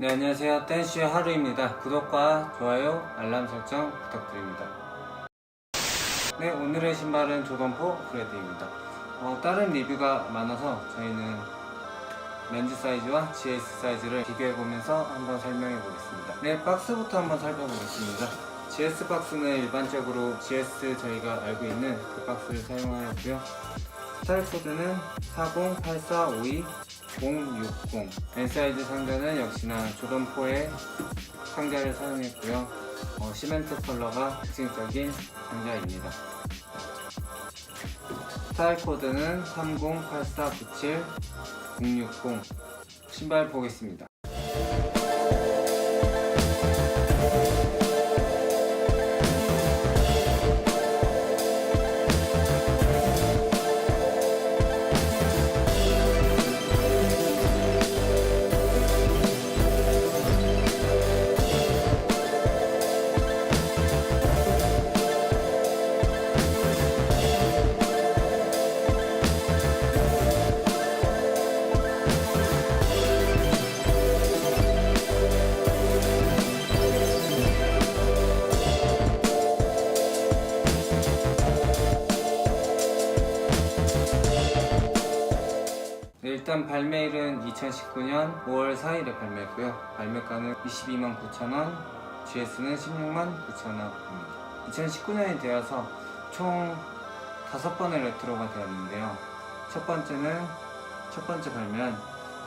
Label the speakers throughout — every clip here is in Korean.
Speaker 1: 네 안녕하세요. 댄슈의 하루입니다. 구독과 좋아요 알람 설정 부탁드립니다. 네 오늘의 신발은 조던포 브레드입니다. 어, 다른 리뷰가 많아서 저희는 렌즈 사이즈와 GS 사이즈를 비교해 보면서 한번 설명해 보겠습니다. 네 박스부터 한번 살펴보겠습니다. GS 박스는 일반적으로 GS 저희가 알고 있는 그 박스를 사용하였고요. 스타일 코드는 408452 060 N 사이즈 상자는 역시나 조던포의 상자를 사용했고요. 어, 시멘트 컬러가 특징적인 상자입니다. 스타일 코드는 308497 060 신발 보겠습니다. 일단 발매일은 2019년 5월 4일에 발매했고요. 발매가는 22만 9천원, GS는 16만 9천원입니다. 2019년이 되어서 총 5번의 레트로가 되었는데요. 첫 번째는 첫 번째 발매한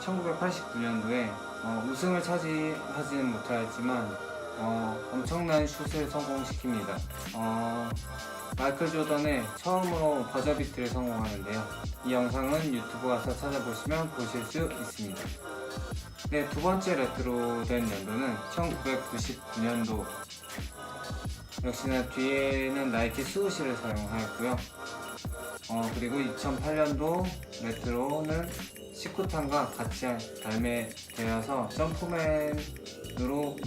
Speaker 1: 1989년도에 어, 우승을 차지하지는 못하였지만 어, 엄청난 슛을 성공시킵니다. 어, 마이클 조던의 처음으로 버저비트를 성공하는데요. 이 영상은 유튜브 가서 찾아보시면 보실 수 있습니다. 네, 두 번째 레트로 된 연도는 1999년도. 역시나 뒤에는 나이키 스우시를 사용하였고요. 어, 그리고 2008년도 레트로는 19탄과 같이 발매되어서 점프맨으로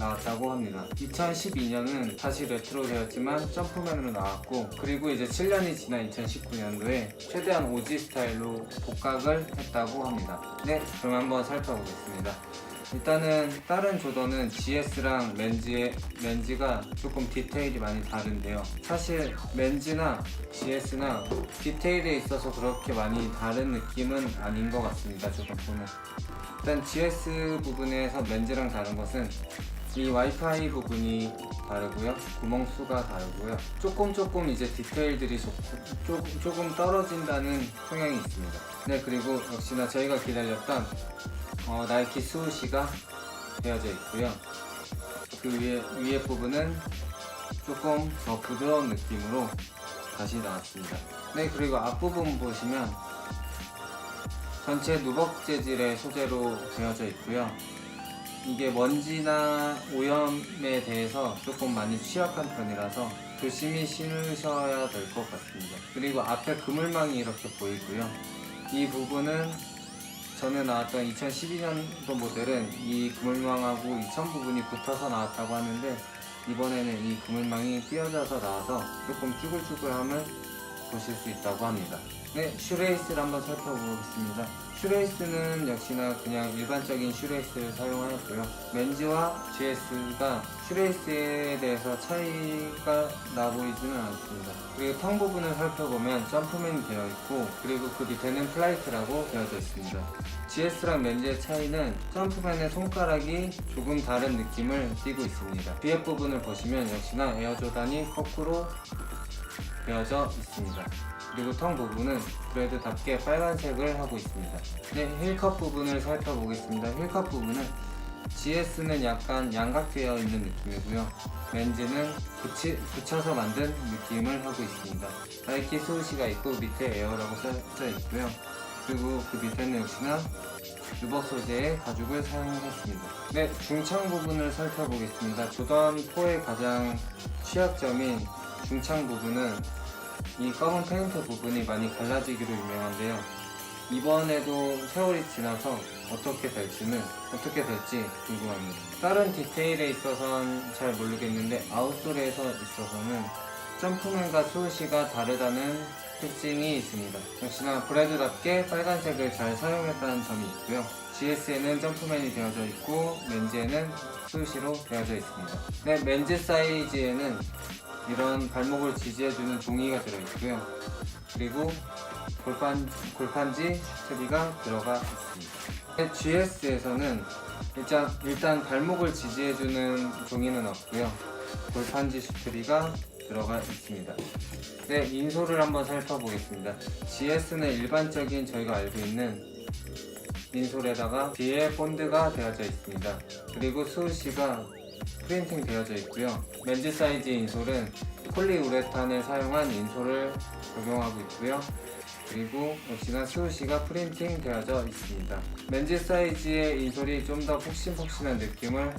Speaker 1: 나왔다고 합니다. 2012년은 다시 레트로 되었지만 점프맨으로 나왔고 그리고 이제 7년이 지난 2019년도에 최대한 오지 스타일로 복각을 했다고 합니다. 네, 그럼 한번 살펴보겠습니다. 일단은 다른 조던은 GS랑 렌즈의 렌즈가 조금 디테일이 많이 다른데요. 사실 렌즈나 GS나 디테일에 있어서 그렇게 많이 다른 느낌은 아닌 것 같습니다. 조던포는 일단 GS 부분에서 렌즈랑 다른 것은 이 와이파이 부분이 다르고요. 구멍 수가 다르고요. 조금 조금 이제 디테일들이 좋고 조, 조금 떨어진다는 성향이 있습니다. 네 그리고 역시나 저희가 기다렸던 어, 나이키 스우시가 되어져 있고요. 그 위에 위에 부분은 조금 더 부드러운 느낌으로 다시 나왔습니다. 네 그리고 앞부분 보시면 전체 누벅 재질의 소재로 되어져 있고요. 이게 먼지나 오염에 대해서 조금 많이 취약한 편이라서 조심히 신으셔야 될 것 같습니다. 그리고 앞에 그물망이 이렇게 보이고요. 이 부분은 전에 나왔던 2012년도 모델은 이 그물망하고 이천 부분이 붙어서 나왔다고 하는데 이번에는 이 그물망이 띄어져서 나와서 조금 쭈글쭈글함을 보실 수 있다고 합니다. 네, 슈레이스를 한번 살펴보겠습니다. 슈레이스는 역시나 그냥 일반적인 슈레이스를 사용하였고요. 렌즈와 GS가 슈레이스에 대해서 차이가 나 보이지는 않습니다. 그리고 텅 부분을 살펴보면 점프맨이 되어 있고 그리고 그 밑에는 플라이트라고 되어져 있습니다. GS랑 렌즈의 차이는 점프맨의 손가락이 조금 다른 느낌을 띠고 있습니다. 뒤에 부분을 보시면 역시나 에어조단이 거꾸로 되어져 있습니다. 그리고 텅 부분은 브레드답게 빨간색을 하고 있습니다. 네, 힐컵 부분을 살펴보겠습니다. 힐컵 부분은 GS는 약간 양각되어 있는 느낌이고요. 렌즈는 붙이, 붙여서 만든 느낌을 하고 있습니다. 나이키 소시가 있고 밑에 에어라고 써져 있고요. 그리고 그 밑에는 역시나 유버 소재의 가죽을 사용했습니다. 네, 중창 부분을 살펴보겠습니다. 조던 4의 가장 취약점인 중창 부분은 이 검은 페인트 부분이 많이 갈라지기로 유명한데요. 이번에도 세월이 지나서 어떻게 될지는 어떻게 될지 궁금합니다. 다른 디테일에 있어서는 잘 모르겠는데 아웃솔에서 있어서는 점프맨과 스우시가 다르다는 특징이 있습니다. 역시나 브래드답게 빨간색을 잘 사용했다는 점이 있고요. GS에는 점프맨이 되어져 있고 맨즈에는 수시로 되어져 있습니다. 네, 맨즈 사이즈에는 이런 발목을 지지해주는 종이가 들어있고요. 그리고 골판, 골판지 슈트리가 들어가 있습니다. GS에서는 일단, 일단 발목을 지지해주는 종이는 없고요. 골판지 슈트리가 들어가 있습니다. 네, 인솔을 한번 살펴보겠습니다. GS는 일반적인 저희가 알고 있는 인솔에다가 뒤에 본드가 되어져 있습니다. 그리고 수시가 프린팅 되어져 있고요. 맨즈 사이즈 인솔은 폴리우레탄을 사용한 인솔을 적용하고 있고요. 그리고 역시나 수시가 프린팅 되어져 있습니다. 맨즈 사이즈의 인솔이 좀 더 폭신폭신한 느낌을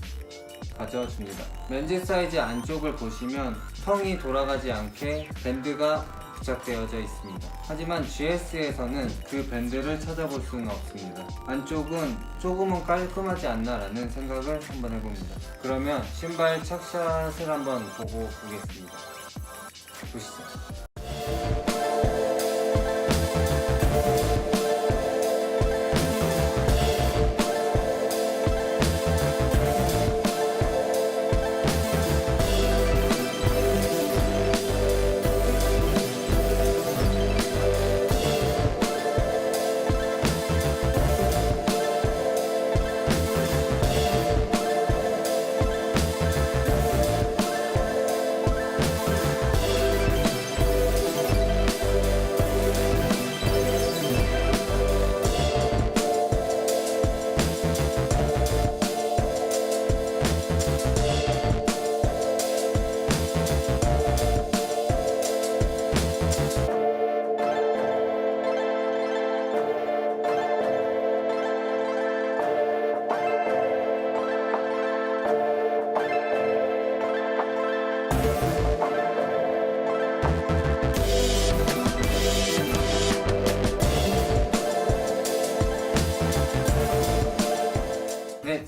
Speaker 1: 가져줍니다. 맨즈 사이즈 안쪽을 보시면 텅이 돌아가지 않게 밴드가 부착되어져 있습니다. 하지만 GS에서는 그 밴드를 찾아볼 수는 없습니다. 안쪽은 조금은 깔끔하지 않나라는 생각을 한번 해봅니다. 그러면 신발 착샷을 한번 보고 오겠습니다. 보시죠.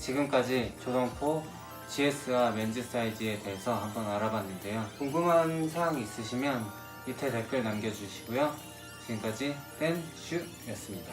Speaker 1: 지금까지 조던포 GS와 맨즈 사이즈에 대해서 한번 알아봤는데요. 궁금한 사항 있으시면 밑에 댓글 남겨주시고요. 지금까지 댄 슈였습니다.